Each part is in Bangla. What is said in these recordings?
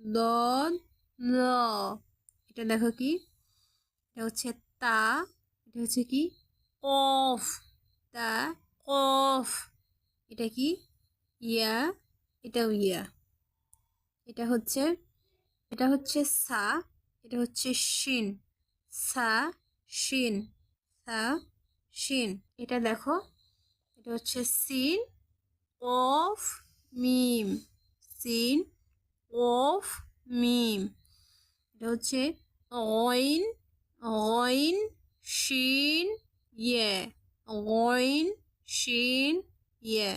দদ ল এটা দেখো কি? এটা হচ্ছে তা এটা হচ্ছে কি? কফ। তা। কফ। এটা কি? ইয়া। এটাও ইয়া। এটা হচ্ছে এটা হচ্ছে সা এটা হচ্ছে শিন। সা শিন। সা শিন। এটা দেখো এটা হচ্ছে scene. Of meme. Scene of মিম এটা হচ্ছে অইন অইন শিন ইয়ে অইন শিন ইয়ে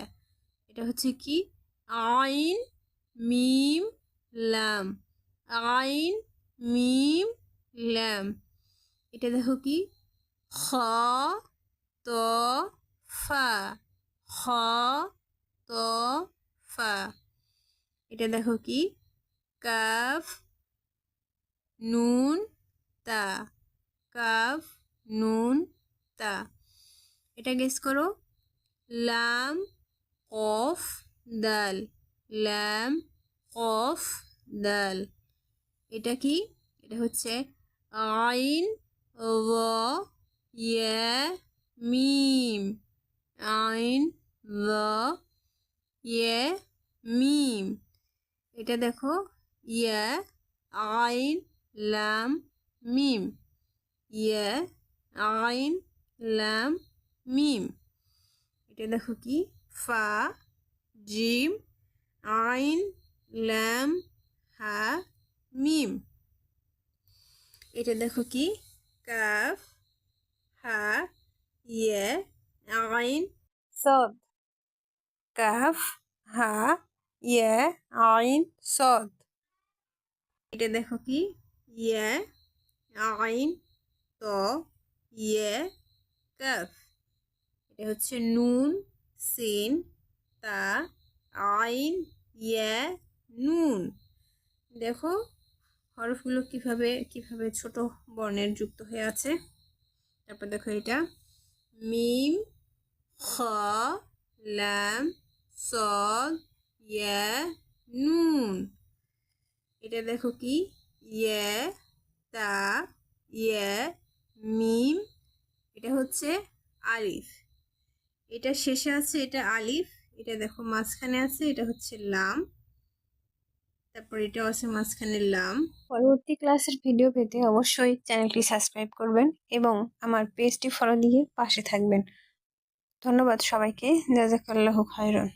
এটা হচ্ছে কি? আইন, মিম লাম আইন, মিম, ল্যাম। এটা দেখো কি? খ, ত, ফা। খ, ত, ফা। এটা দেখো কি? কাফ নুন তা, কাফ নুন তা। এটা গেস করো। লাম কফ দাল, লাম কফ দাল। এটা কি? এটা হচ্ছে আইন মিম। আইন মিম। এটা দেখো ইয়া আইন লাম মিম ইয়া আইন লাম মিম এটা দেখো কি ফা জিম আইন লাম হা মিম এটা দেখো কি কাফ হা ইয়ে আইন সদ কাফ হা ইয়ে আইন সদ এটা দেখো কি? ইয়ে আইন, ত ইয়ে কাফ। এটা হচ্ছে নুন, সিন, তা, আইন ইয়ে নুন। দেখো, হরফগুলো কীভাবে কীভাবে ছোট বর্ণের যুক্ত হয়ে আছে। তারপর দেখো এটা। মিম, খ, লাম সদ ইয়া, নুন। এটা দেখো কি? ইয়ে তা ইয়ে মিম, এটা হচ্ছে আলিফ। এটা শেষে আছে, এটা আলিফ, এটা দেখো মাঝখানে আছে, এটা হচ্ছে লাম। তারপর এটাও আছে মাঝখানে লাম। পরবর্তী ক্লাসের ভিডিও পেতে অবশ্যই চ্যানেলটি সাবস্ক্রাইব করবেন এবং আমার পেজটি ফলো দিয়ে পাশে থাকবেন। ধন্যবাদ সবাইকে। জাজাকাল্লাহ খায়রন।